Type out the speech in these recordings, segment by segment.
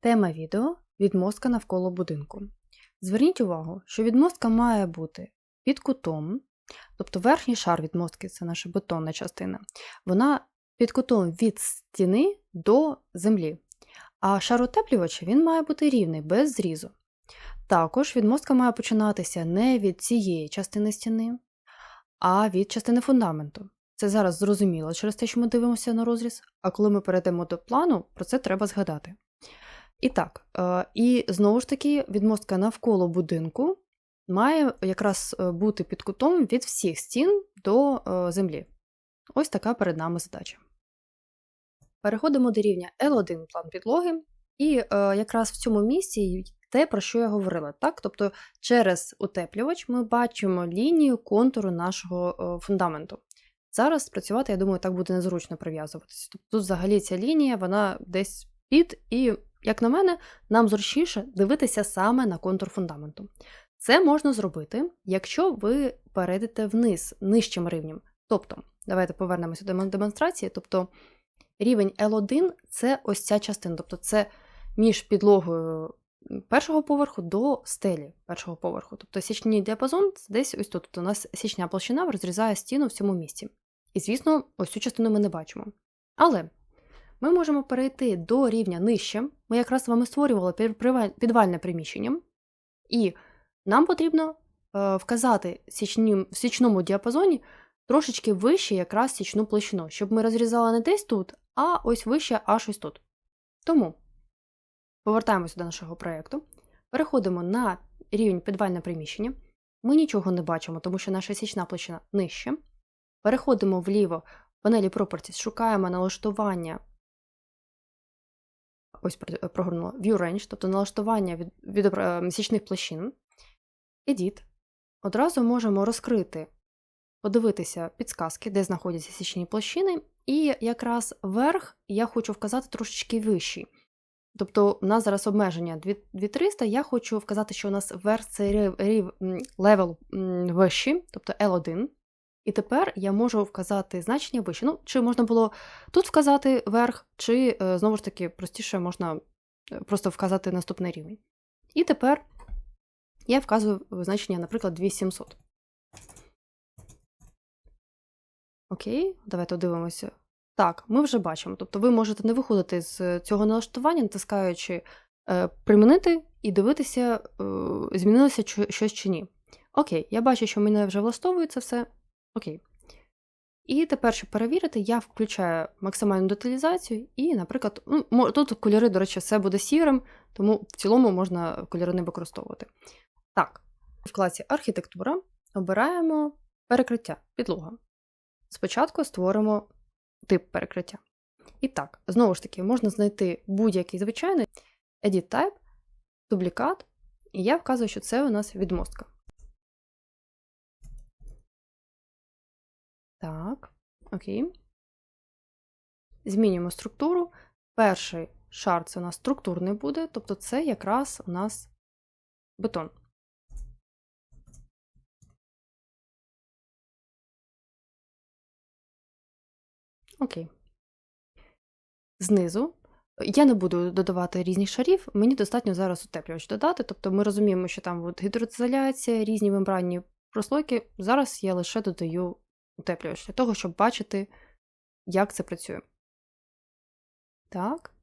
Тема відео відмостка навколо будинку. Зверніть увагу, що відмостка має бути під кутом, тобто верхній шар відмостки це наша бетонна частина, вона під кутом від стіни до землі. А шар утеплювача він має бути рівний, без зрізу. Також відмостка має починатися не від цієї частини стіни, а від частини фундаменту. Це зараз зрозуміло через те, що ми дивимося на розріз, а коли ми перейдемо до плану, про це треба згадати. І так, е, і знову ж таки, відмостка навколо будинку має якраз е, бути під кутом від всіх стін до е, землі. Ось така перед нами задача. Переходимо до рівня L1 план підлоги, і якраз в цьому місці те, про що я говорила. Так? Тобто через утеплювач ми бачимо лінію контуру нашого фундаменту. Зараз спрацювати, я думаю, так буде незручно прив'язуватися. Тобто тут взагалі ця лінія, вона десь під, і, як на мене, нам зручніше дивитися саме на контур фундаменту. Це можна зробити, якщо ви перейдете вниз нижчим рівнем. Тобто, давайте повернемося до демонстрації. Тобто рівень L1 це ось ця частина, тобто це між підлогою першого поверху до стелі першого поверху. Тобто січний діапазон десь ось тут. Тобто у нас січня площина розрізає стіну в цьому місці. І, звісно, ось цю частину ми не бачимо. Але ми можемо перейти до рівня нижче. Ми якраз з вами створювали підвальне приміщення, і нам потрібно е, вказати в січному діапазоні трошечки вище якраз січну площину, щоб ми розрізали не десь тут, а ось вище аж ось тут. Тому повертаємося до нашого проєкту, переходимо на рівень підвальне приміщення. Ми нічого не бачимо, тому що наша січна площина нижче. Переходимо вліво в панелі Properties, шукаємо налаштування. Ось прогорнула View Range, тобто налаштування від, від е, січних площин. Edit. Одразу можемо розкрити, подивитися підсказки, де знаходяться січні площини, і якраз верх я хочу вказати трошечки вищий. Тобто, у нас зараз обмеження 2300, я хочу вказати, що у нас верх це левел вищий, тобто L1. І тепер я можу вказати значення вище. Ну, чи можна було тут вказати верх, чи, е, знову ж таки, простіше можна е, просто вказати наступний рівень. І тепер я вказую значення, наприклад, 2700. Окей, давайте дивимося. Так, ми вже бачимо. Тобто ви можете не виходити з цього налаштування, натискаючи е, примінити і дивитися, е, змінилося щось чи ні. Окей, я бачу, що мене вже влаштовує це все. Окей. І тепер, щоб перевірити, я включаю максимальну деталізацію, і, наприклад, ну, тут кольори, до речі, все буде сірим, тому в цілому можна кольори не використовувати. Так, в класі архітектура обираємо перекриття, підлога. Спочатку створимо тип перекриття. І так, знову ж таки, можна знайти будь-який звичайний Edit Type, дублікат, і я вказую, що це у нас відмостка. Так, окей. Змінюємо структуру. Перший шар це у нас структурний буде, тобто це якраз у нас бетон. Окей. Знизу. Я не буду додавати різних шарів, мені достатньо зараз утеплювач додати. Тобто ми розуміємо, що там от гідроізоляція, різні мембранні прослойки. Зараз я лише додаю утеплювач для того, щоб бачити, як це працює. Так.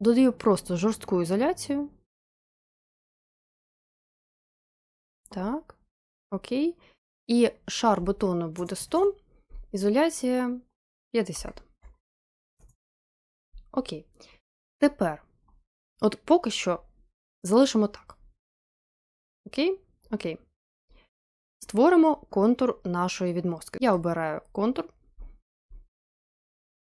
Додаю просто жорстку ізоляцію. Так. Окей. І шар бетону буде 100, ізоляція 50. Окей. Тепер, от поки що залишимо так. Окей? Окей. Створимо контур нашої відмостки. Я обираю контур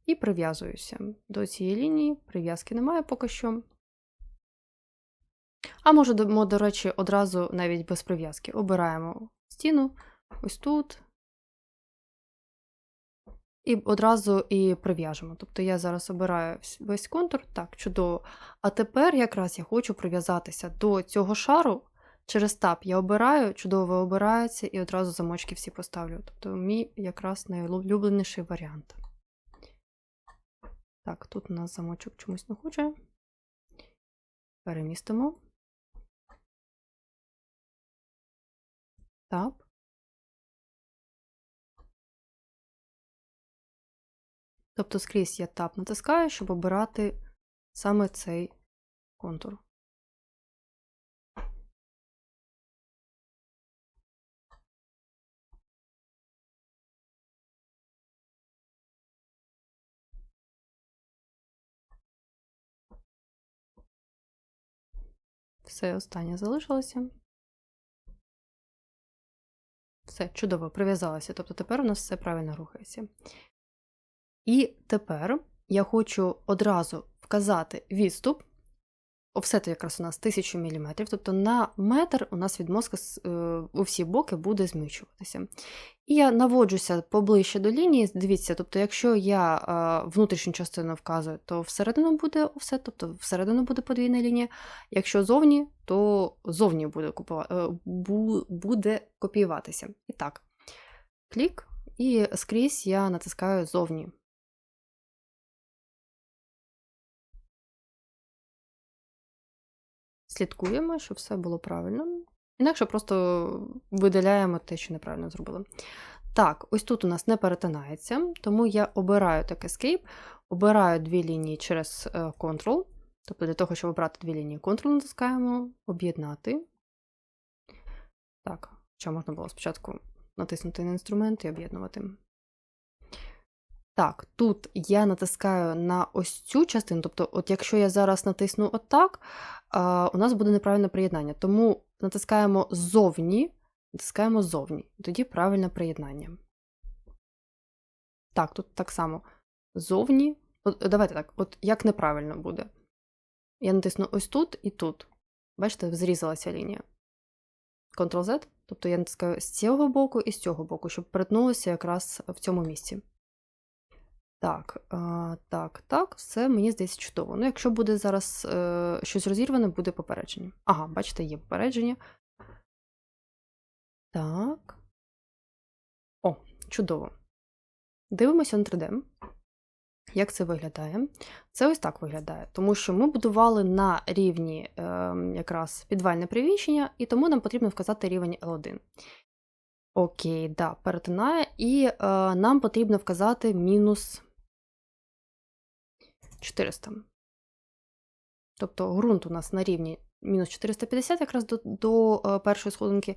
і прив'язуюся до цієї лінії. Прив'язки немає поки що. А можемо, до речі, одразу навіть без прив'язки. Обираємо стіну ось тут. І одразу і прив'яжемо. Тобто я зараз обираю весь контур, так, чудово. А тепер якраз я хочу прив'язатися до цього шару. Через тап я обираю, чудово обирається, і одразу замочки всі поставлю. Тобто, мій якраз найулюбленіший варіант. Так, тут у нас замочок чомусь не хоче. Перемістимо. Тап. Тобто скрізь я тап натискаю, щоб обирати саме цей контур. Все, останнє залишилося. Все, чудово, прив'язалося. Тобто тепер у нас все правильно рухається. І тепер я хочу одразу вказати відступ. Офсет якраз у нас 1000 мм, тобто на метр у нас від мозка е, у всі боки буде зміщуватися. І я наводжуся поближче до лінії. Дивіться, тобто, якщо я е, внутрішню частину вказую, то всередину буде офсет, тобто всередину буде подвійна лінія. Якщо зовні, то зовні буде, купувати, е, буде копіюватися. І так, клік, і скрізь я натискаю зовні. Слідкуємо, щоб все було правильно. Інакше просто видаляємо те, що неправильно зробили. Так, ось тут у нас не перетинається, тому я обираю так Escape, обираю дві лінії через е, Ctrl. Тобто, для того, щоб обрати дві лінії, Ctrl натискаємо, об'єднати. Так, що можна було спочатку натиснути на інструмент і об'єднувати. Так, тут я натискаю на ось цю частину, тобто, от якщо я зараз натисну отак, у нас буде неправильне приєднання. Тому натискаємо зовні, натискаємо зовні, тоді правильне приєднання. Так, тут так само зовні. От, Давайте так, от як неправильно буде. Я натисну ось тут і тут. Бачите, зрізалася лінія. Ctrl-Z, тобто я натискаю з цього боку і з цього боку, щоб перетнулося якраз в цьому місці. Так, так, так, все мені здається чудово. Ну, якщо буде зараз е, щось розірване, буде попередження. Ага, бачите, є попередження. Так. О, чудово. Дивимося на 3D. Як це виглядає? Це ось так виглядає, тому що ми будували на рівні е, якраз підвальне приміщення, і тому нам потрібно вказати рівень L1. Окей, да, перетинає, і е, нам потрібно вказати мінус 400. Тобто ґрунт у нас на рівні мінус 450 якраз до до е, першої сходинки,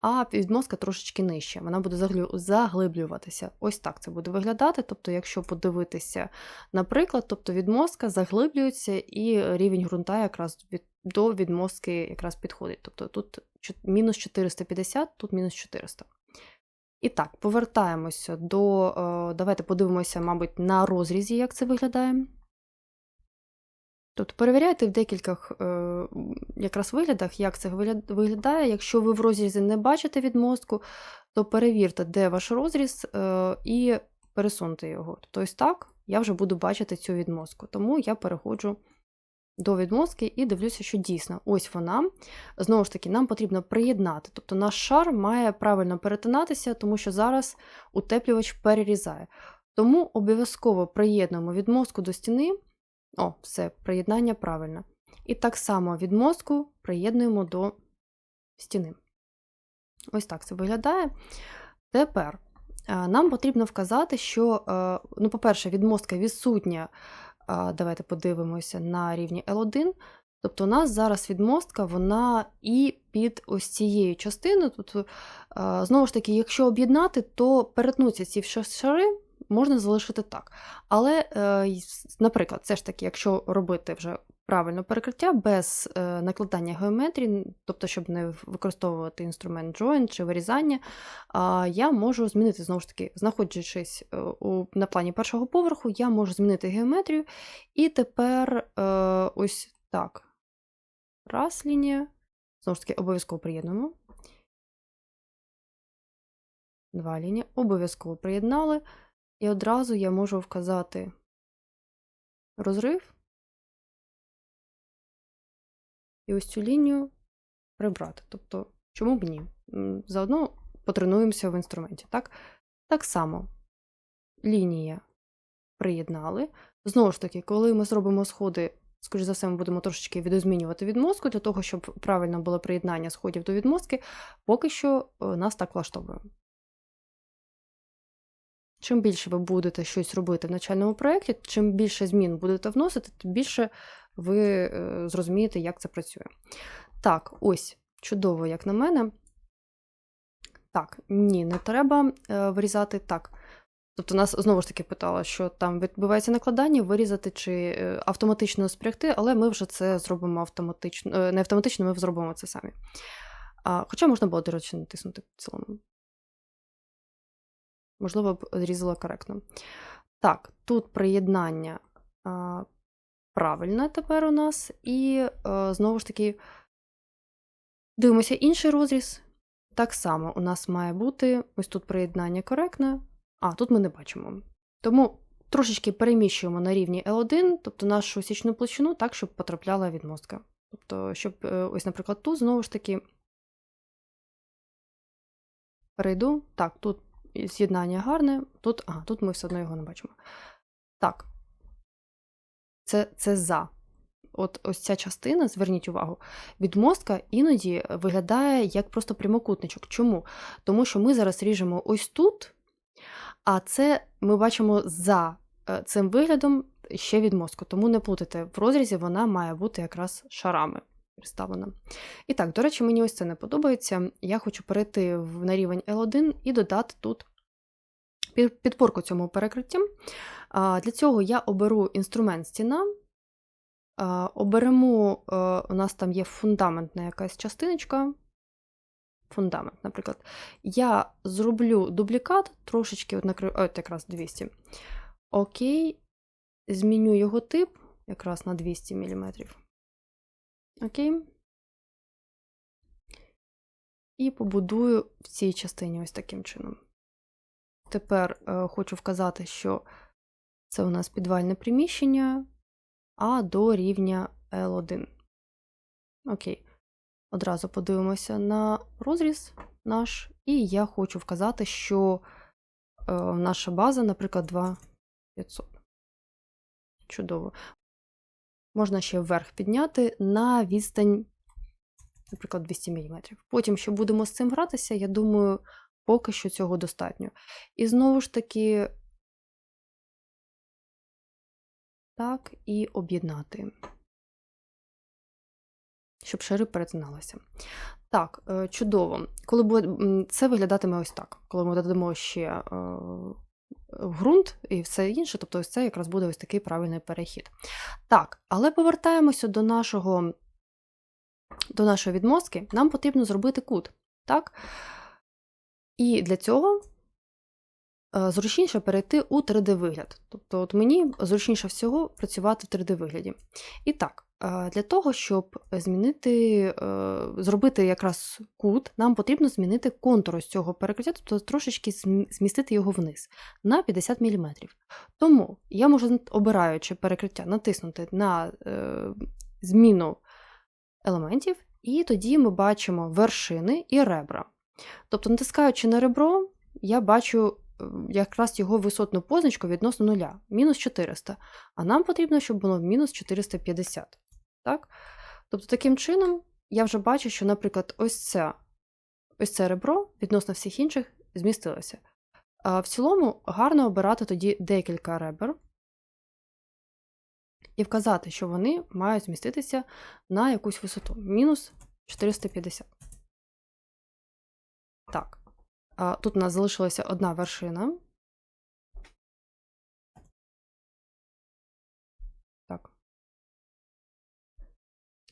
а підмозка трошечки нижче. Вона буде заглиблюватися. Ось так це буде виглядати. Тобто, якщо подивитися, наприклад, тобто відмозка заглиблюється і рівень ґрунта якраз від, до відмозки якраз підходить. Тобто тут мінус 450, тут мінус 400. І так, повертаємося до. Е, давайте подивимося, мабуть, на розрізі, як це виглядає. Тобто перевіряйте в декількох е, якраз виглядах, як це виглядає. Якщо ви в розрізі не бачите відмостку, то перевірте, де ваш розріз, е, і пересуньте його. Тобто, ось так я вже буду бачити цю відмостку. Тому я переходжу до відмостки і дивлюся, що дійсно ось вона. Знову ж таки, нам потрібно приєднати. Тобто наш шар має правильно перетинатися, тому що зараз утеплювач перерізає. Тому обов'язково приєднуємо відмостку до стіни. О, все, приєднання правильно. І так само від мозку приєднуємо до стіни. Ось так це виглядає. Тепер нам потрібно вказати, що, ну, по-перше, відмостка відсутня. Давайте подивимося на рівні L1. Тобто, у нас зараз відмостка, вона і під ось цією частиною. Тут, знову ж таки, якщо об'єднати, то перетнуться ці шари можна залишити так. Але, е, наприклад, все ж таки, якщо робити вже правильно перекриття без е, накладання геометрії, тобто, щоб не використовувати інструмент join чи вирізання, я можу змінити, знову ж таки, знаходячись е, на плані першого поверху, я можу змінити геометрію. І тепер ось так. Раз лінія. Знову ж таки, обов'язково приєднуємо. Два лінії. Обов'язково приєднали. І одразу я можу вказати розрив і ось цю лінію прибрати. Тобто, чому б ні? Заодно потренуємося в інструменті. Так, так само лінія приєднали. Знову ж таки, коли ми зробимо сходи, скоріш за все, ми будемо трошечки відозмінювати відмостку для того, щоб правильно було приєднання сходів до відмостки, поки що е, нас так влаштовує. Чим більше ви будете щось робити в навчальному проєкті, чим більше змін будете вносити, тим більше ви е, зрозумієте, як це працює. Так, ось, чудово, як на мене. Так, ні, не треба е, вирізати так. Тобто нас знову ж таки питала, що там відбувається накладання, вирізати чи е, автоматично спрягти, але ми вже це зробимо автоматично. Не автоматично, ми зробимо це самі. Хоча можна було, до речі, натиснути в цілому. Можливо, б зрізала коректно. Так, тут приєднання правильне тепер у нас, і а, знову ж таки дивимося інший розріз. Так само у нас має бути ось тут приєднання коректне, а тут ми не бачимо. Тому трошечки переміщуємо на рівні L1, тобто нашу січну площину, так, щоб потрапляла відмостка. Тобто, щоб, е, ось, наприклад, тут знову ж таки перейду. Так, тут з'єднання гарне, тут, ага, тут ми все одно його не бачимо. Так. Це, це за. От ось ця частина, зверніть увагу, відмостка іноді виглядає як просто прямокутничок. Чому? Тому що ми зараз ріжемо ось тут, а це ми бачимо за е, цим виглядом ще відмостку. Тому не плутайте, в розрізі вона має бути якраз шарами представлена. І так, до речі, мені ось це не подобається. Я хочу перейти на рівень L1 і додати тут підпорку цьому перекриттям. А, Для цього я оберу інструмент стіна. Оберемо, е, у нас там є фундаментна якась частиночка. Фундамент, наприклад. Я зроблю дублікат, трошечки от накрив, от якраз 200. Окей. Зміню його тип якраз на 200 мм. Окей. І побудую в цій частині ось таким чином. Тепер е, хочу вказати, що це у нас підвальне приміщення, а до рівня L1. Окей. Одразу подивимося на розріз наш, і я хочу вказати, що е, наша база, наприклад, 2500. Чудово. Можна ще вверх підняти на відстань, наприклад, 200 мм. Потім, що будемо з цим гратися, я думаю, поки що цього достатньо. І знову ж таки, так, і об'єднати, щоб шири перетиналися. Так, е, чудово. Коли буде, це виглядатиме ось так. Коли ми додамо ще е, ґрунт і все інше, тобто ось це якраз буде ось такий правильний перехід. Так, але повертаємося до нашого, до нашої відмостки. Нам потрібно зробити кут. Так? І для цього е, зручніше перейти у 3D-вигляд. Тобто, от мені зручніше всього працювати в 3D-вигляді. І так, для того, щоб змінити, е, зробити якраз кут, нам потрібно змінити контур ось цього перекриття, тобто трошечки змістити його вниз на 50 мм. Тому я можу, обираючи перекриття, натиснути на е, зміну елементів, і тоді ми бачимо вершини і ребра. Тобто, натискаючи на ребро, я бачу е, якраз його висотну позначку відносно нуля, мінус 400. А нам потрібно, щоб було мінус 450. Так? Тобто, таким чином, я вже бачу, що, наприклад, ось це, ось це ребро відносно всіх інших змістилося. А в цілому гарно обирати тоді декілька ребер і вказати, що вони мають зміститися на якусь висоту мінус 450. Так. А, Тут у нас залишилася одна вершина.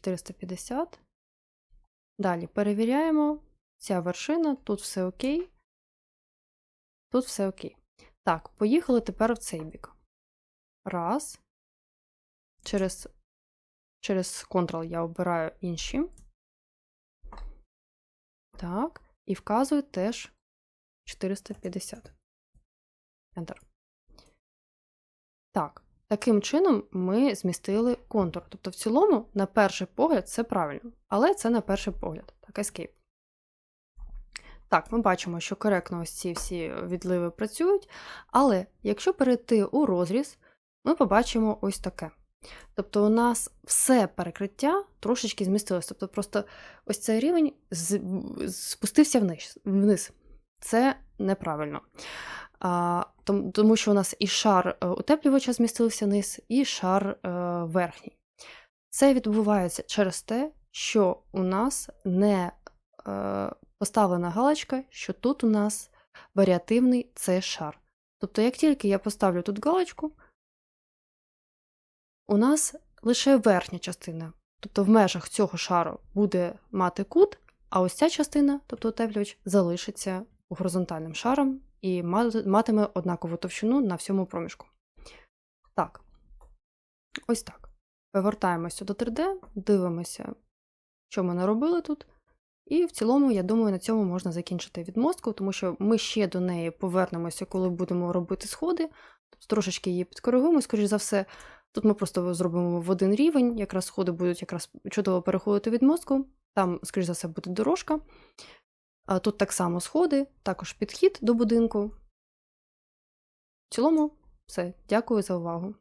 450. Далі перевіряємо. Ця вершина, тут все окей. Тут все окей. Так, поїхали тепер в цей бік. Раз. Через, через Ctrl я обираю інші. Так. І вказую теж 450. Enter. Так, таким чином ми змістили контур. Тобто, в цілому, на перший погляд, це правильно. Але це на перший погляд. Так, Escape. Так, ми бачимо, що коректно ось ці всі відливи працюють. Але якщо перейти у розріз, ми побачимо ось таке. Тобто у нас все перекриття трошечки змістилося. Тобто просто ось цей рівень спустився вниз. Це неправильно. Тому, що у нас і шар е, утеплювача змістився вниз, і шар е, верхній. Це відбувається через те, що у нас не е, поставлена галочка, що тут у нас варіативний цей шар. Тобто, як тільки я поставлю тут галочку, у нас лише верхня частина, тобто в межах цього шару буде мати кут, а ось ця частина, тобто утеплювач, залишиться горизонтальним шаром і матиме однакову товщину на всьому проміжку. Так, ось так. Повертаємося до 3D, дивимося, що ми наробили тут. І в цілому, я думаю, на цьому можна закінчити відмостку, тому що ми ще до неї повернемося, коли будемо робити сходи. Тобто трошечки її підкоригуємо, скоріш за все. Тут ми просто зробимо в один рівень, якраз сходи будуть якраз чудово переходити від мостку. Там, скоріш за все, буде дорожка. Тут так само сходи, також підхід до будинку. В цілому, все. Дякую за увагу.